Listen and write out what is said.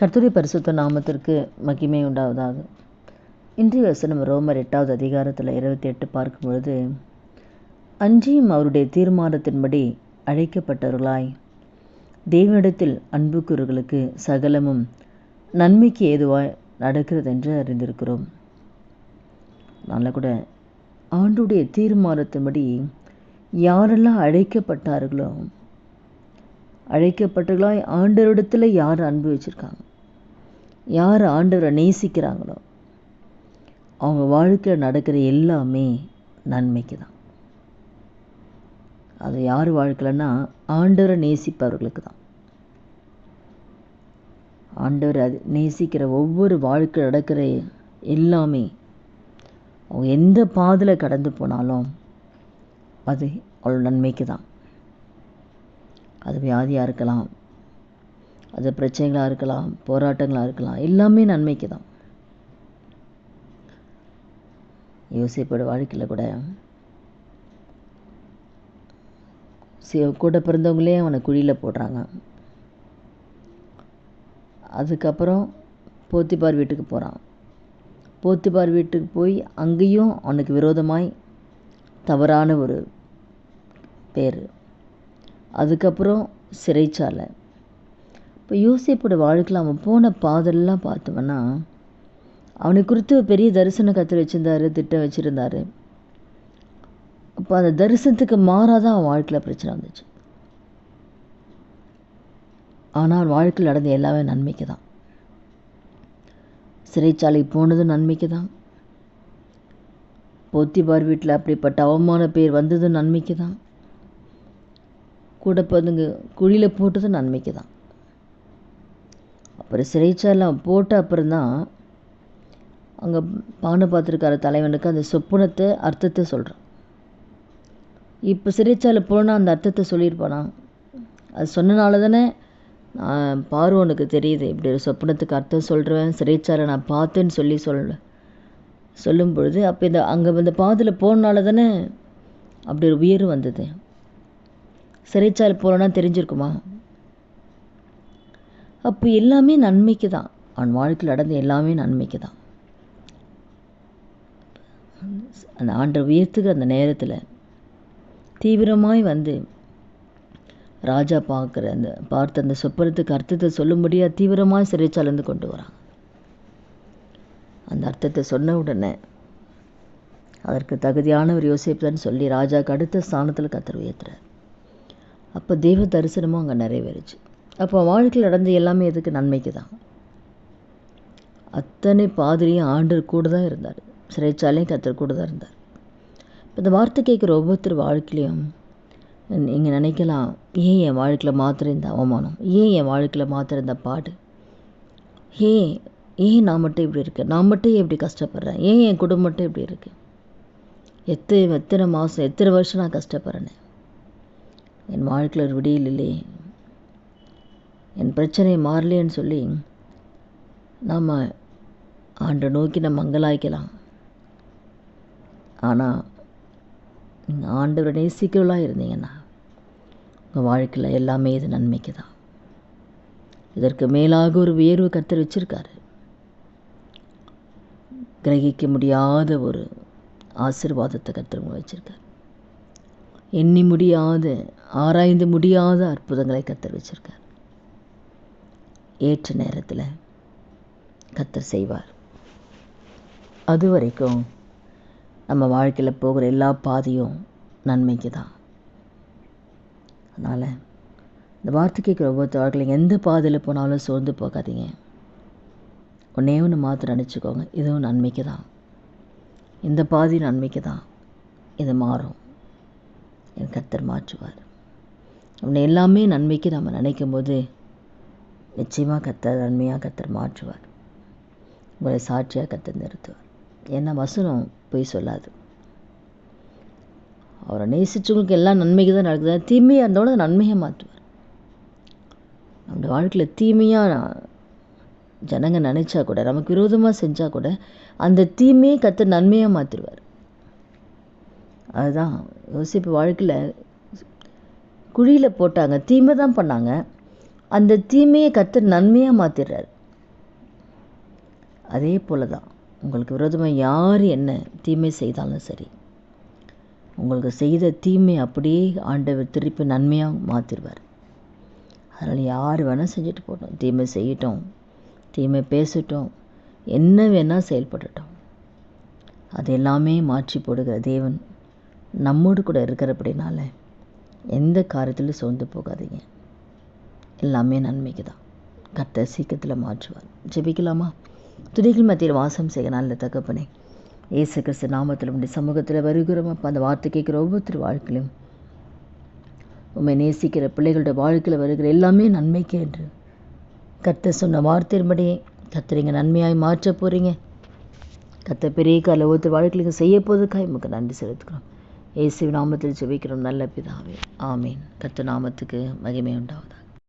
கர்த்தருடைய பரிசுத்த நாமத்திற்கு மகிமை உண்டாவதாக. இன்றைய வசனம் ரோமர் எட்டாவது அதிகாரத்தில் இருபத்தி எட்டு பார்க்கும் பொழுது அன்றியும் அவருடைய தீர்மானத்தின்படி அழைக்கப்பட்டவர்களாய் தேவனிடத்தில் அன்புக்குறவர்களுக்கு சகலமும் நன்மைக்கு ஏதுவாய் நடக்கிறது என்று அறிந்திருக்கிறோம். நல்ல கூட ஆண்டுடைய தீர்மானத்தின்படி யாரெல்லாம் அழைக்கப்பட்டார்களோ அழைக்கப்பட்டவர்களாய் ஆண்டவரிடத்தில் யார் அன்பு வச்சுருக்காங்க? யார் ஆண்டவரை நேசிக்கிறாங்களோ அவங்க வாழ்க்கையில் நடக்கிற எல்லாமே நன்மைக்கு தான். அது யார் வாழ்க்கையிலன்னா ஆண்டவரை நேசிப்பவர்களுக்கு தான். ஆண்டவர் அது நேசிக்கிற ஒவ்வொரு வாழ்க்கை நடக்கிற எல்லாமே அவங்க எந்த பாதையில் கடந்து போனாலும் அது அவள் நன்மைக்கு தான். அது வியாதியாக இருக்கலாம் அது பிரச்சனைகளாக இருக்கலாம் போராட்டங்களாக இருக்கலாம் எல்லாமே நன்மைக்கு தான் யோசிப்போட வாழ்க்கையில் கூட. கூட பிறந்தவங்களே அவனை குழியில் போடுறாங்க. அதுக்கப்புறம் போத்திப்பார் வீட்டுக்கு போகிறான் போத்திப்பார் வீட்டுக்கு போய் அங்கேயும் அவனுக்கு விரோதமாய் தவறான ஒரு பேர். அதுக்கப்புறம் சிறைச்சாலை. இப்போ யோசிப்போட வாழ்க்கையில் அவன் போன பாதெல்லாம் பார்த்தோம்னா அவனை குறித்து பெரிய தரிசனம் கற்று வச்சுருந்தாரு திட்டம் வச்சுருந்தாரு. அப்போ அந்த தரிசனத்துக்கு மாறாதான் அவன் வாழ்க்கையில் பிரச்சனை வந்துச்சு. ஆனால் அவன் வாழ்க்கையில் நடந்த எல்லாமே நன்மைக்கு தான் சிறைச்சாலை போனதும் நன்மைக்கு தான் போத்திபார் வீட்டில் அப்படிப்பட்ட அவமான பேர் வந்ததும் நன்மைக்கு தான் கூட பதுங்க குழியில் போட்டதும் நன்மைக்கு தான் அப்புறம் சிறைச்சாலை போட்ட அப்புறம்தான் அங்கே பானை பார்த்துருக்கார தலைவனுக்கு அந்த சொப்புனத்தை அர்த்தத்தை சொல்கிறான் இப்போ சிறைச்சாலை போனால் அந்த அர்த்தத்தை சொல்லியிருப்பானா? அது சொன்னனால தானே பார்வனுக்கு தெரியுது இப்படி ஒரு சொப்பனத்துக்கு அர்த்தம் சொல்கிறேன் சிறைச்சாலை நான் பார்த்தேன்னு சொல்லி சொல்ல சொல்லும் பொழுது அப்போ இந்த அங்கே இந்த பாதையில் போனனால தானே அப்படி ஒரு உயர்வு வந்தது. சிறைச்சாலை போகலன்னா தெரிஞ்சிருக்குமா? அப்போ எல்லாமே நன்மைக்கு தான் அவன் வாழ்க்கையில் நடந்த எல்லாமே நன்மைக்கு தான் அந்த ஆண்டை உயர்த்துக்கு அந்த நேரத்தில் தீவிரமாய் வந்து ராஜா பார்க்குற அந்த பார்த்த அந்த சொப்பனத்துக்கு அர்த்தத்தை சொல்லும்படியாக தீவிரமாக சிறைச்சாலேருந்து கொண்டு வராங்க. அந்த அர்த்தத்தை சொன்ன உடனே அதற்கு தகுதியானவர் யோசிப்பதான்னு சொல்லி ராஜாவுக்கு அடுத்த ஸ்தானத்தில் கத்தர் உயர்த்துறார். அப்போ தெய்வ தரிசனமும் அங்கே நிறைவேறுச்சு. அப்போ வாழ்க்கையில் நடந்த எல்லாமே எதுக்கு? நன்மைக்கு தான். அத்தனை பாதிரியும் ஆண்டர் கூட தான் இருந்தார். சிறைச்சாலையும் கத்தர் கூட தான் இருந்தார். இப்போ இந்த வார்த்தை கேட்குற ஒவ்வொருத்தர் வாழ்க்கையிலையும் நீங்கள் நினைக்கலாம் ஏன் என் வாழ்க்கையில் மாத்திரம் இந்த அவமானம்? ஏன் என் வாழ்க்கையில் மாத்திரம் இந்த பாடு? ஏன் ஏன் நான் மட்டும் இப்படி இருக்கேன்? நான் மட்டும் எப்படி கஷ்டப்படுறேன்? ஏன் என் குடும்பம் மட்டும் இப்படி இருக்குது எத்தனை எத்தனை மாதம் எத்தனை வருஷம் நான் கஷ்டப்படுறேனே? என் வாழ்க்கையில் ஒரு விடியல் இல்லையே. என் பிரச்சனை மாறலேன்னு சொல்லி நாம் ஆண்டை நோக்கி நம்ம மங்களாய்க்கலாம். ஆனால் நீங்கள் ஆண்டவரை நேசிக்கிறவளாக இருந்தீங்கன்னா உங்கள் வாழ்க்கையில் எல்லாமே இது நன்மைக்கு தான் இதற்கு மேலாக ஒரு உயர்வு கத்தர் வச்சுருக்காரு. கிரகிக்க முடியாத ஒரு ஆசிர்வாதத்தை கத்தர் வச்சுருக்காரு. எண்ணி முடியாத ஆராய்ந்து முடியாத அற்புதங்களை கத்தர் வச்சுருக்கார். ஏற்ற நேரத்தில் கத்தர் செய்வார். அது வரைக்கும் நம்ம வாழ்க்கையில் போகிற எல்லா பாதையும் நன்மைக்கு தான் அதனால் இந்த வார்த்தை கேட்குற ஒவ்வொருத்த வாழ்க்கையில் எந்த பாதையில் போனாலும் சோர்ந்து போகாதீங்க. ஒன்றே ஒன்று மாத்திரம் நினச்சிக்கோங்க இதுவும் நன்மைக்கு தான் இந்த பாதி நன்மைக்கு தான் இது மாறும். என் கத்தர் மாற்றுவார். அப்படி எல்லாமே நன்மைக்கு நம்ம நினைக்கும் போது நிச்சயமாக கத்தர் நன்மையாக கத்தர் மாற்றுவார். உங்களை சாட்சியாக கத்தர் நிறுத்துவார். ஏன்னா வசனம் போய் சொல்லாது. அவரை நேசிச்சவங்களுக்கு எல்லாம் நன்மைக்கு தான் நடக்குது. தீமையாக இருந்தோட நன்மையை மாற்றுவார். நம்முடைய வாழ்க்கையில் தீமையாக ஜனங்க நினச்சா கூட நமக்கு விரோதமாக செஞ்சால் கூட அந்த தீமையை கற்று நன்மையாக மாற்றிடுவார் அதுதான் யோசிப்பு வாழ்க்கையில் குழியில் போட்டாங்க தீமை தான் பண்ணாங்க. அந்த தீமையை கற்று நன்மையாக மாற்றிடுறாரு அதே போல தான் உங்களுக்கு விரோதமாக யார் என்ன தீமை செய்தாலும் சரி உங்களுக்கு செய்த தீமை அப்படியே ஆண்டவர் திருப்பி நன்மையாக மாற்றிடுவார் அதனால் யார் வேணால் செஞ்சுட்டு போட்டோம் தீமை செய்யட்டும் தீமை பேசட்டும் என்ன வேணால் செயல்படட்டும். அது எல்லாமே மாற்றி போடுகிற தேவன் நம்மோடு கூட இருக்கிறபடினால எந்த காரியத்திலும் சோர்ந்து போகாதீங்க. எல்லாமே நன்மைக்கு தான் கர்த்தர் சீக்கிரத்தில் மாற்றுவார். ஜெபிக்கலாமா? துணிகள் மத்தியில் வாசம் செய்ய நல்ல தகப்பனே. இயேசு கிறிஸ்து நாமத்தில் உடைய சமூகத்தில் வருகிறோம். அப்போ அந்த வார்த்தை கேட்குற ஒவ்வொருத்தர் வாழ்க்கையிலும் உண்மை நேசிக்கிற பிள்ளைகளோட வாழ்க்கையில் வருகிற எல்லாமே நன்மைக்கு என்று. கர்த்தர் சொன்ன வார்த்தையின்படியே கத்துறீங்க நன்மையாய் மாற்ற போகிறீங்க கத்த பெரிய கால ஒவ்வொருத்தர் வாழ்க்கையிலும் செய்ய போதுக்காக நமக்கு நன்றி செலுத்துக்கிறோம் இயேசு நாமத்தில் ஜெபிக்கிறோம் நல்ல பிதாவே. ஆமீன். கத்த நாமத்துக்கு மகிமை உண்டாவதா